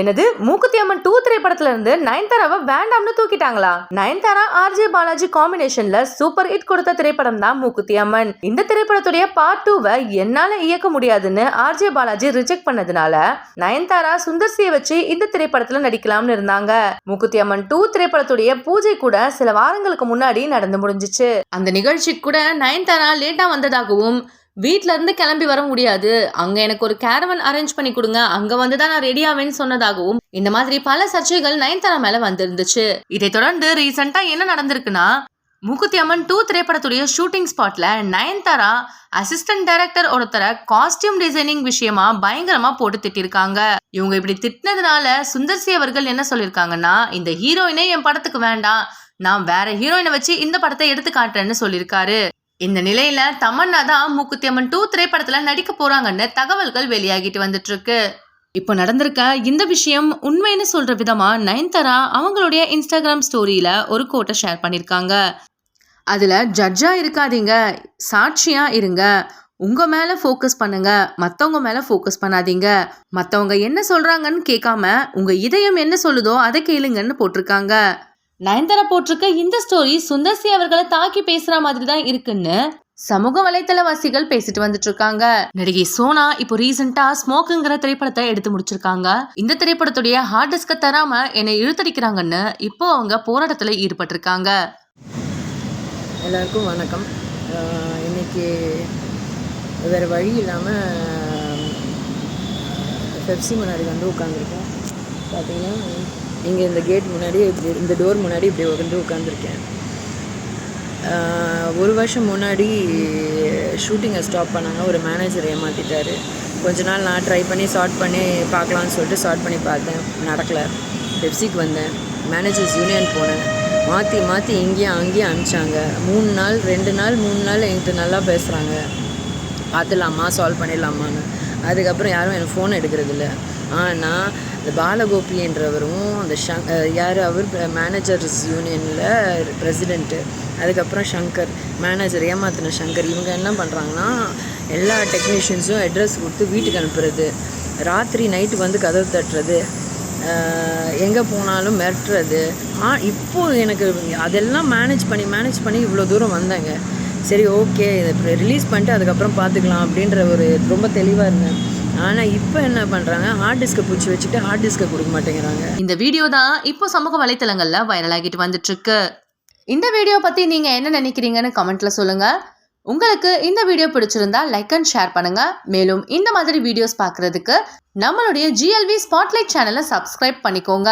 எனது மூக்குத்தி அம்மன் டூ திரைப்படத்துல இருந்து நயன்தாராவை வேண்டாம்னு தூக்கிட்டாங்களா? நயன்தாரா ஆர்ஜே பாலாஜி காம்பினேஷன்ல சூப்பர் ஹிட் கொடுத்த திரைப்படம் தான் மூக்குத்தி அம்மன் இந்த திரைப்படத்துடைய பார்ட் டூவை என்னால இயக்க முடியாதுன்னு ஆர்ஜே பாலாஜி ரிஜெக்ட் பண்ணதுனால நயன்தாரா சுந்தர்சியை வச்சு இந்த திரைப்படத்துல நடிக்கலாம்னு இருந்தாங்க. மூக்குத்தி அம்மன் டூ திரைப்படத்துடைய பூஜை கூட சில வாரங்களுக்கு முன்னாடி நடந்து முடிஞ்சிச்சு. அந்த நிகழ்ச்சி கூட நயன்தாரா லேட்டா வந்ததாகவும் வீட்ல இருந்து கிளம்பி வர முடியாது. அங்க எனக்கு ஒரு கேரவன் அரேஞ்ச் பண்ணி கொடுங்க. அங்க வந்து தான் நான் ரெடியாவேன்னு சொன்னதாகவும் இந்த மாதிரி பல சர்ச்சைகள் நயன்தாரா மேல வந்திருந்துச்சு. இதை தொடர்ந்து ரீசெண்டா என்ன நடந்திருக்குன்னா மூக்குத்தி அம்மன் டூ திரைப்படத்துடைய ஷூட்டிங் ஸ்பாட்ல நயன்தாரா அசிஸ்டன்ட் டைரக்டர் ஒருத்தரை காஸ்டியூம் டிசைனிங் விஷயமா பயங்கரமா போட்டு திட்டிருக்காங்க. இவங்க இப்படி திட்டினதுனால சுந்தர்சி அவர்கள் என்ன சொல்லியிருக்காங்கன்னா இந்த ஹீரோயினே என் படத்துக்கு வேண்டாம். நான் வேற ஹீரோயினை வச்சு இந்த படத்தை எடுத்து காட்டுறேன்னு சொல்லியிருக்காரு இந்த நிலையில தமன்னா தான் மூக்குத்தி அம்மன் டூ திரைப்படத்துல நடிக்க போறாங்கன்னு தகவல்கள் வெளியாகிட்டு வந்துட்டு இருக்கு இப்போ நடந்திருக்க இந்த விஷயம் உண்மைன்னு சொல்ற விதமா நயன்தாரா அவங்களுடைய இன்ஸ்டாகிராம் ஸ்டோரியில ஒரு கோட்டை ஷேர் பண்ணியிருக்காங்க அதுல ஜட்ஜா இருக்காதீங்க சாட்சியா இருங்க. உங்க மேல ஃபோக்கஸ் பண்ணுங்க மத்தவங்க மேல ஃபோக்கஸ் பண்ணாதீங்க. மத்தவங்க என்ன சொல்றாங்கன்னு கேட்காம உங்க இதயம் என்ன சொல்லுதோ அதை கேளுங்கன்னு போட்டிருக்காங்க. நயன்தாரா போட்டிருக்க இந்த ஸ்டோரி சுந்தர்சி அவர்களை தாக்கி பேசுற மாதிரி தான் இருக்குன்னு சமூக வலைத்தளவாசிகள் பேசிட்டு வந்துட்டு இருக்காங்க நடிகை சோனா இப்போ ரீசெண்டா ஸ்மோக்குங்கிற திரைப்படத்தை எடுத்து முடிச்சிருக்காங்க. இந்த திரைப்படத்துடைய ஹார்ட் டிஸ்க தராம என்னை இழுத்தடிக்கிறாங்கன்னு இப்போ அவங்க போராட்டத்துல ஈடுபட்டிருக்காங்க. எல்லாருக்கும் வணக்கம். இன்னைக்கு வேறு வழி இல்லாமல் பெப்சி முன்னாடி வந்து உட்காந்துருக்கேன் பார்த்தீங்கன்னா இங்கே இந்த கேட் முன்னாடி இப்படி இந்த டோர் முன்னாடி இப்படி வந்து உட்காந்துருக்கேன் ஒரு வருஷம் முன்னாடி ஷூட்டிங்கை ஸ்டாப் பண்ணாங்க. ஒரு மேனேஜர் ஏமாற்றிட்டார் கொஞ்ச நாள் நான் ட்ரை பண்ணி ஷார்ட் பண்ணி பார்க்கலான்னு சொல்லிட்டு ஷார்ட் பண்ணி பார்த்தேன். நடக்கலை. பெப்சிக்கு வந்தேன். மேனேஜர்ஸ் யூனியன் போனேன். மாற்றி மாற்றி இங்கேயும் அங்கேயும் அனுப்பிச்சாங்க. மூணு நாள் ரெண்டு நாள் மூணு நாள் என்கிட்ட நல்லா பேசுகிறாங்க பார்த்துலாமா சால்வ் பண்ணிடலாமான்னு. அதுக்கப்புறம் யாரும் எனக்கு ஃபோன் எடுக்கிறதில்ல. ஆனால் இந்த பாலகோபின்றவரும் அந்த ஷங் யார் அவர் மேனேஜர்ஸ் யூனியனில் பிரசிடெண்ட்டு அதுக்கப்புறம் சங்கர் மேனேஜர் ஏமாத்தின சங்கர். இவங்க என்ன பண்ணுறாங்கன்னா எல்லா டெக்னீஷியன்ஸும் அட்ரஸ் கொடுத்து வீட்டுக்கு அனுப்புறது. ராத்திரி நைட்டு வந்து கதவு தட்டுறது. எங்கே போனாலும் மிரட்டுறது. ஆ இப்போது எனக்கு அதெல்லாம் மேனேஜ் பண்ணி மேனேஜ் பண்ணி இவ்வளோ தூரம் வந்தேங்க. சரி ஓகே இதை ரிலீஸ் பண்ணிட்டு அதுக்கப்புறம் பார்த்துக்கலாம் அப்படின்ற ஒரு ரொம்ப தெளிவாக இருந்தேன். ஆனால் இப்போ என்ன பண்ணுறாங்க ஹார்ட் டிஸ்கை பிடிச்சி வச்சுட்டு ஹார்ட் டிஸ்கை கொடுக்க மாட்டேங்கிறாங்க. இந்த வீடியோ தான் இப்போ சமூக வலைத்தளங்கள்ல வைரல் ஆகிட்டு வந்துட்டு இருக்கு இந்த வீடியோ பத்தி நீங்க என்ன நினைக்கிறீங்கன்னு கமெண்ட்ல சொல்லுங்க. உங்களுக்கு இந்த வீடியோ பிடிச்சிருந்தா லைக் அண்ட் ஷேர் பண்ணுங்க. மேலும் இந்த மாதிரி வீடியோஸ் பார்க்குறதுக்கு நம்மளுடைய ஜிஎல்வி ஸ்பாட்லைட் சேனலை சப்ஸ்கிரைப் பண்ணிக்கோங்க.